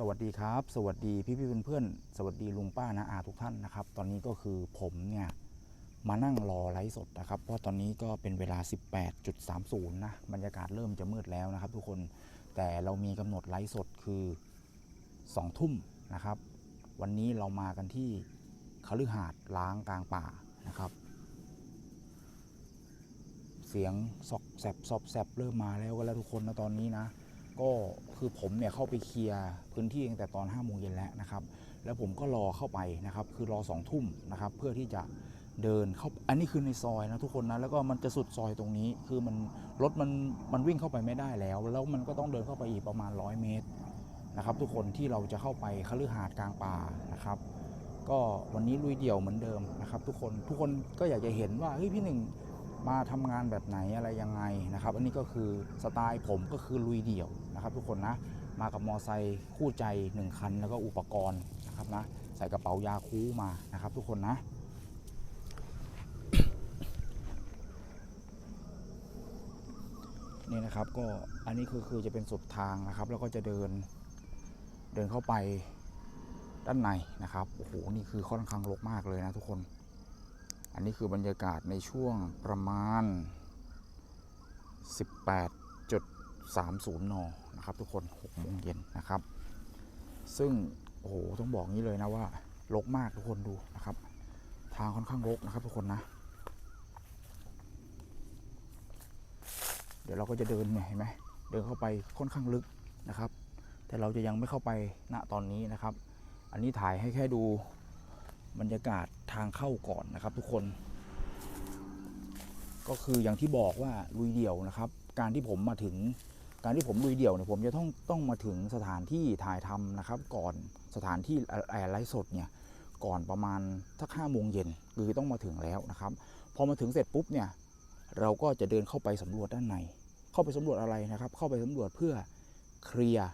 สวัสดีครับ สวัสดีพี่พี่เพื่อนๆสวัสดีลุงป้านะอาทุกท่านนะครับ ตอนนี้ก็คือผมเนี่ยมานั่งรอไลฟ์สดนะครับ เพราะตอนนี้ก็เป็นเวลา 18.30 นะบรรยากาศเริ่มจะมืดแล้วนะครับ ทุกคนแต่เรามีกำหนดไลฟ์สดคือ 2 ทุ่มนะครับ วันนี้เรามากันที่คฤหาสน์ล้างกลางป่านะครับ เสียงซอกแซบซอบแซบเริ่มมาแล้วกันแล้วทุกคนนะตอนนี้นะ ก็คือผมเนี่ยเข้าไปเคลียร์พื้นที่ตั้งแต่ตอน5้าโมงเย็นแล้วนะครับ แล้วผมก็รอเข้าไปนะครับ คือรอ2องทุ่มนะครับ เพื่อที่จะเดินเข้า อันนี้คือในซอยนะทุกคนนะ แล้วก็มันจะสุดซอยตรงนี้ คือมันรถมันมันวิ่งเข้าไปไม่ได้แล้ว แล้วมันก็ต้องเดินเข้าไปอีกประมาณ 100 เมตรนะครับ ทุกคนที่เราจะเข้าไปคฤหาสน์กลางป่านะครับ ก็วันนี้ลุยเดี่ยวเหมือนเดิมนะครับ ทุกคน ทุกคนก็อยากจะเห็นว่าเฮ้ยพี่หนึ่ง มาทำงานแบบไหนอะไรยังไงนะครับ อันนี้ก็คือสไตล์ผมก็คือลุยเดี่ยวนะครับ ทุกคนนะมากับมอไซค์คู่ใจ 1 คัน แล้วก็อุปกรณ์นะครับนะใส่กระเป๋ายาคูมานะครับ ทุกคนนะนี่นะครับก็อันนี้คือคือจะเป็นสุดทางนะครับ แล้วก็จะเดินเดินเข้าไปด้านในนะครับโอ้โหนี่คือค่อนข้างรกมากเลยนะทุกคน อันนี้คือบรรยากาศในช่วงประมาณ 18.30 น นะครับ ทุกคน6โมงเย็นนะครับ ซึ่งโอ้โหต้องบอกงี้เลยนะว่ารกมากทุกคนดูนะครับ ทางค่อนข้างรกนะครับทุกคนนะ เดี๋ยวเราก็จะเดินเนี่ยเห็นไหมเดินเข้าไปค่อนข้างลึกนะครับ แต่เราจะยังไม่เข้าไปณตอนนี้นะครับ อันนี้ถ่ายให้แค่ดู บรรยากาศทางเข้าก่อนนะครับ ทุกคน ก็คืออย่างที่บอกว่าลุยเดี่ยวนะครับ การที่ผมมาถึง การที่ผมลุยเดี่ยวเนี่ยผมจะต้องต้องมาถึงสถานที่ถ่ายทำนะครับ ก่อนสถานที่ไอไลฟ์สดเนี่ยก่อนประมาณสักห้าโมงเย็นคือต้องมาถึงแล้วนะครับ พอมาถึงเสร็จปุ๊บเนี่ยเราก็จะเดินเข้าไปสำรวจด้านใน เข้าไปสำรวจอะไรนะครับ เข้าไปสำรวจเพื่อเคลียร์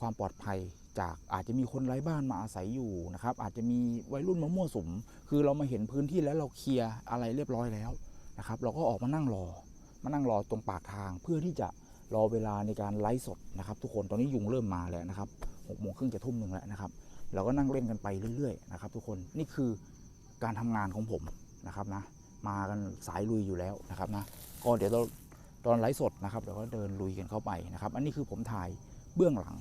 ความปลอดภัย จากอาจจะมีคนไร้บ้านมาอาศัยอยู่นะครับ อาจจะมีวัยรุ่นมามั่วสุม คือเรามาเห็นพื้นที่แล้วเราเคลียร์อะไรเรียบร้อยแล้วนะครับ เราก็ออกมานั่งรอ มานั่งรอตรงปากทางเพื่อที่จะรอเวลาในการไลฟ์สดนะครับ ทุกคนตอนนี้ยุงเริ่มมาแล้วนะครับหกโมงครึ่งจะทุ่มหนึ่งแล้วนะครับ เราก็นั่งเล่นกันไปเรื่อยๆนะครับทุกคนนี่คือการทำงานของผมนะครับนะ มากันสายลุยอยู่แล้วนะครับนะก็เดี๋ยวเราตอนไลฟ์สดนะครับเดี๋ยวก็เดินลุยกันเข้าไปนะครับ อันนี้คือผมถ่ายเบื้องหลัง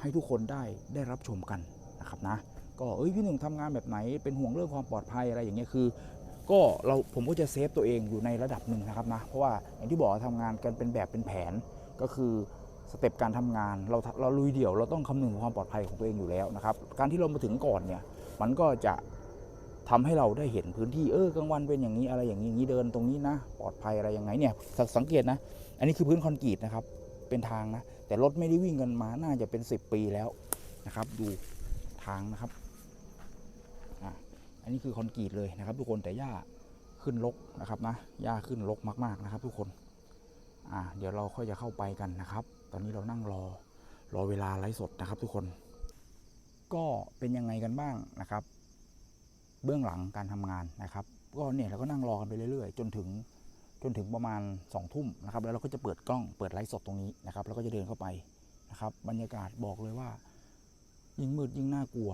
ให้ทุกคนได้ได้รับชมกันนะครับนะก็เอ้ยพี่หนึ่งทำงานแบบไหนเป็นห่วงเรื่องความปลอดภัยอะไรอย่างเงี้ยคือ ก็เราผมก็จะเซฟตัวเองอยู่ในระดับหนึ่งนะครับนะเพราะว่าอย่างที่บอกทำงานกันเป็นแบบเป็นแผนก็คือสเต็ปการทำงานเราเราลุยเดี่ยวเราต้องคำนึงถึงความปลอดภัยของตัวเองอยู่แล้วนะครับการที่เรามาถึงก่อนเนี่ยมันก็จะทำให้เราได้เห็นพื้นที่เออกลางวันเป็นอย่างนี้อะไรอย่างนี้อย่างนี้เดินตรงนี้นะ ปลอดภัยอะไรยังไงเนี่ยสังเกตนะ อันนี้คือพื้นคอนกรีตนะครับ เป็นทางนะ แต่รถไม่ได้วิ่งกันมาน่าจะเป็น 10 ปีแล้วนะครับ ดูทางนะครับอะอันนี้คือคอนกรีตเลยนะครับ ทุกคนแต่หญ้าขึ้นรกนะครับนะหญ้าขึ้นรกมากๆนะครับ ทุกคนอ่าเดี๋ยวเราค่อยจะเข้าไปกันนะครับ ตอนนี้เรานั่งรอรอเวลาไลฟ์สดนะครับ ทุกคน ก็เป็นยังไงกันบ้างนะครับ เบื้องหลังการทำงานนะครับ ก็เนี่ยเราก็นั่งรอกันไปเรื่อยๆ จนถึง นถึงประมาณ2องทุ่มนะครับแล้วเราก็จะเปิดกล้องเปิดไลฟ์สดตรงนี้นะครับแล้วก็จะเดินเข้าไปนะครับ บรรยากาศบอกเลยว่า ยิ่งมืดยิ่งน่ากลัว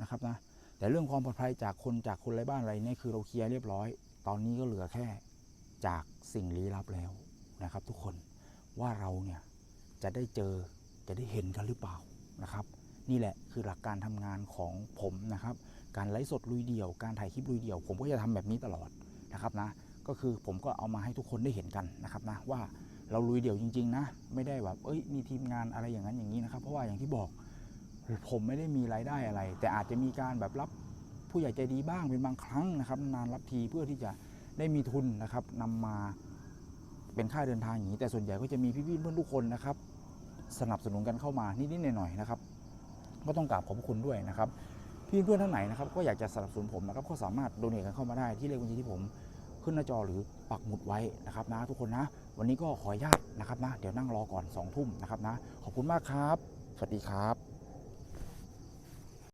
นะครับนะแต่เรื่องความปลอดภัยจากคนจากคนไร้บ้านอะไรนี่คือเราเคลียร์เรียบร้อย ตอนนี้ก็เหลือแค่จากสิ่งลี้ลับแล้วนะครับ ทุกคนว่าเราเนี่ยจะได้เจอจะได้เห็นกันหรือเปล่านะครับ นี่แหละคือหลักการทำงานของผมนะครับ การไลฟ์สดลุยเดี่ยว การถ่ายคลิปลุยเดี่ยว ผมก็จะทำแบบนี้ตลอดนะครับนะ ก็คือผมก็เอามาให้ทุกคนได้เห็นกันนะครับนะว่าเราลุยเดี่ยวจริง ๆ นะ ไม่ได้แบบเอ้ยมีทีมงานอะไรอย่างนั้นอย่างนี้นะครับ เพราะว่าอย่างที่บอกผมไม่ได้มีรายได้อะไร แต่อาจจะมีการแบบรับผู้ใหญ่ใจดีบ้างเป็นบางครั้งนะครับนานรับทีเพื่อที่จะได้มีทุนนะครับนำมาเป็นค่าเดินทางอย่างนี้ แต่ส่วนใหญ่ก็จะมีพี่ๆเพื่อนทุกคนนะครับ สนับสนุนกันเข้ามานิดๆหน่อยๆนะครับก็ต้องกราบขอบคุณด้วยนะครับพี่เพื่อนท่านไหนนะครับก็อยากจะสนับสนุนผมนะครับก็สามารถโดเนทกันเข้ามาได้ที่เลขบัญชีที่ผม ขึ้นหน้าจอหรือปักหมุดไว้นะครับนะทุกคนนะ วันนี้ก็ขออนุญาตนะครับนะ เดี๋ยวนั่งรอก่อน2องทุ่มนะครับนะ ขอบคุณมากครับ สวัสดีครับ